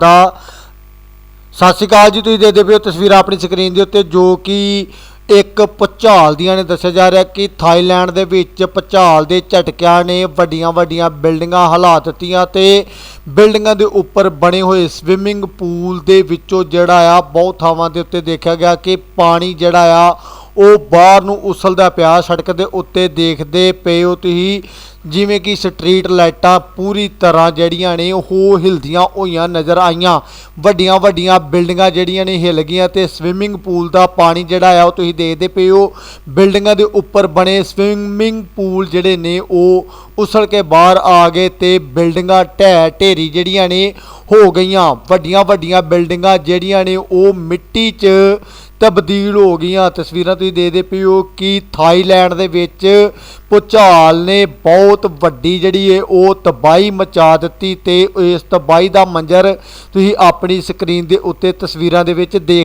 ਦਾ। ਸਤਿ ਸ਼੍ਰੀ ਅਕਾਲ ਜੀ, ਤੁਸੀਂ ਦੇਖਦੇ ਪਏ ਹੋ ਤਸਵੀਰਾਂ ਆਪਣੀ ਸਕਰੀਨ ਦੇ ਉੱਤੇ, ਜੋ ਕਿ ਇੱਕ ਭੁਚਾਲ ਦੀਆਂ ਨੇ ਦੱਸਿਆ ਜਾ ਰਿਹਾ ਕਿ ਥਾਈਲੈਂਡ ਦੇ ਵਿੱਚ ਭੁਚਾਲ ਦੇ ਝਟਕਿਆਂ ਨੇ ਵੱਡੀਆਂ ਵੱਡੀਆਂ ਬਿਲਡਿੰਗਾਂ ਹਿਲਾ ਦਿੱਤੀਆਂ ਤੇ ਬਿਲਡਿੰਗਾਂ ਦੇ ਉੱਪਰ ਬਣੇ ਹੋਏ ਸਵਿਮਿੰਗ ਪੂਲ ਦੇ ਵਿੱਚੋਂ ਜਿਹੜਾ ਆ, ਬਹੁਤ ਥਾਵਾਂ ਦੇ ਉੱਤੇ ਦੇਖਿਆ ਗਿਆ ਕਿ ਪਾਣੀ ਜਿਹੜਾ ਆ, ਉਹ ਬਾਹਰ ਨੂੰ ਉਸਲਦਾ ਪਿਆ ਸੜਕ ਦੇ ਉੱਤੇ। ਦੇਖਦੇ ਪਏ ਹੋ ਤੁਸੀਂ ਜਿਵੇਂ ਕਿ ਸਟਰੀਟ ਲਾਈਟਾਂ ਪੂਰੀ ਤਰ੍ਹਾਂ ਜਿਹੜੀਆਂ ਨੇ ਉਹ ਹਿਲਦੀਆਂ ਹੋਈਆਂ ਨਜ਼ਰ ਆਈਆਂ। ਵੱਡੀਆਂ ਵੱਡੀਆਂ ਬਿਲਡਿੰਗਾਂ ਜਿਹੜੀਆਂ ਨੇ ਹਿਲ ਗਈਆਂ ਤੇ ਸਵਿਮਿੰਗ ਪੂਲ ਦਾ ਪਾਣੀ ਜਿਹੜਾ ਆ ਉਹ ਤੁਸੀਂ ਦੇਖਦੇ ਪਏ ਹੋ। ਬਿਲਡਿੰਗਾਂ ਦੇ ਉੱਪਰ ਬਣੇ ਸਵਿਮਿੰਗ ਪੂਲ ਜਿਹੜੇ ਨੇ ਉਹ ਉਸਲ ਕੇ ਬਾਹਰ ਆ ਗਏ ਤੇ ਬਿਲਡਿੰਗਾਂ ਢਹਿ ਢੇਰੀ ਜਿਹੜੀਆਂ ਨੇ ਹੋ ਗਈਆਂ। ਵੱਡੀਆਂ ਵੱਡੀਆਂ ਬਿਲਡਿੰਗਾਂ ਜਿਹੜੀਆਂ ਨੇ ਉਹ ਮਿੱਟੀ 'ਚ ਤਬਦੀਲ ਹੋ ਗਈਆਂ। ਤਸਵੀਰਾਂ ਤੁਸੀਂ ਦੇਖਦੇ ਪਏ ਹੋ ਕਿ ਥਾਈਲੈਂਡ ਦੇ ਵਿੱਚ ਭੂਚਾਲ ਨੇ ਬਹੁਤ ਵੱਡੀ ਜਿਹੜੀ ਹੈ ਉਹ ਤਬਾਹੀ ਮਚਾ ਦਿੱਤੀ ਤੇ ਇਸ ਤਬਾਹੀ ਦਾ ਮੰਜ਼ਰ ਤੁਸੀਂ ਆਪਣੀ ਸਕਰੀਨ ਦੇ ਉੱਤੇ ਤਸਵੀਰਾਂ ਦੇ ਵਿੱਚ ਦੇਖ